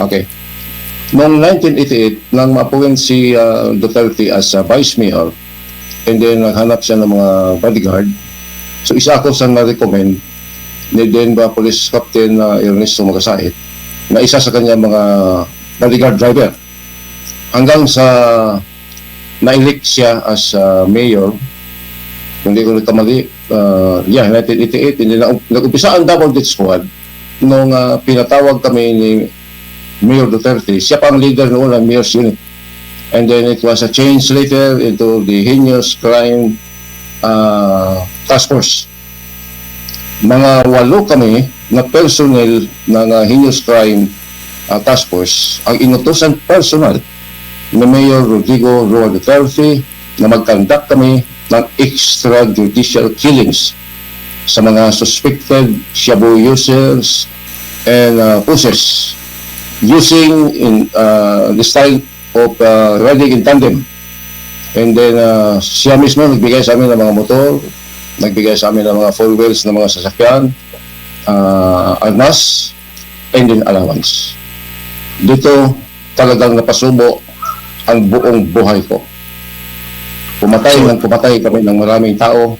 Okay. Noong 1988, nang ma-appoint si uh, Duterte as uh, vice mayor, and then naghanap siya ng mga bodyguard, so isa ako sa na-recommend ni ba Police Captain uh, Ernesto Magasait na isa sa kanya mga bodyguard driver. Hanggang sa na-elect siya as uh, mayor, hindi ko nagkamali, uh, yeah, 1988, hindi na, nag-umpisa ang double death squad nung uh, pinatawag kami ni Mayor Duterte, siya pa ang leader noon ng Mayor's Unit. And then it was a change later into the heinous crime uh, task force. Mga walo kami na personnel ng uh, heinous crime uh, task force ang inutosan personal ni Mayor Rodrigo Roa Duterte na mag-conduct kami ng extrajudicial killings sa mga suspected shabu users and uh, pushers using in uh, the style of uh, riding in tandem. And then uh, siya mismo nagbigay sa amin ng mga motor, nagbigay sa amin ng mga four wheels ng mga sasakyan, uh, armas, and then allowance. Dito talagang napasubo ang buong buhay ko. Pumatay ng pumatay kami ng maraming tao